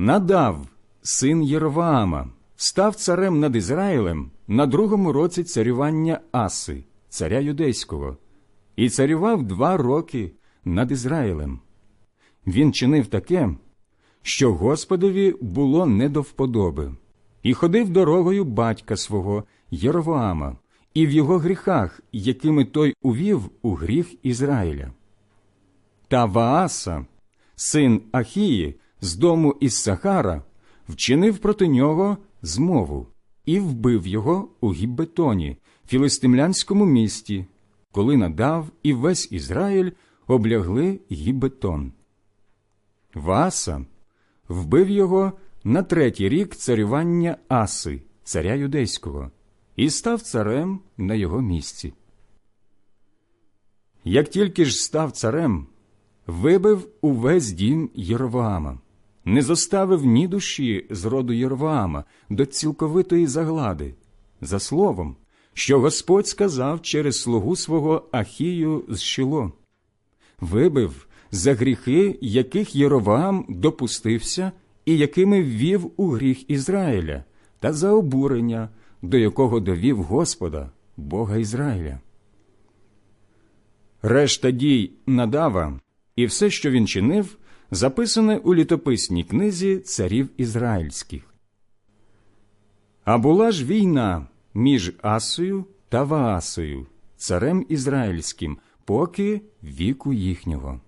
Надав, син Єроваама, став царем над Ізраїлем на другому році царювання Аси, царя юдейського, і царював два роки над Ізраїлем. Він чинив таке, що Господові було не до вподоби, і ходив дорогою батька свого Єровоама, і в його гріхах, якими той увів у гріх Ізраїля. Та Вааса, син Ахії, з дому із Сахара, вчинив проти нього змову і вбив його у Гіббетоні, філистимлянському місті, коли надав і весь Ізраїль облягли Гіббетон. Вааса вбив його на третій рік царювання Аси, царя юдейського, і став царем на його місці. Як тільки ж став царем, вибив увесь дім Єроваама, не зоставив ні душі з роду Єроваама до цілковитої заглади, за словом, що Господь сказав через слугу свого Ахію з Шило. Вибив за гріхи, яких Єроваам допустився і якими ввів у гріх Ізраїля, та за обурення, до якого довів Господа, Бога Ізраїля. Решта дій Надава і все, що він чинив, записане у літописній книзі царів ізраїльських. А була ж війна між Асою та Ваасою, царем ізраїльським, поки віку їхнього.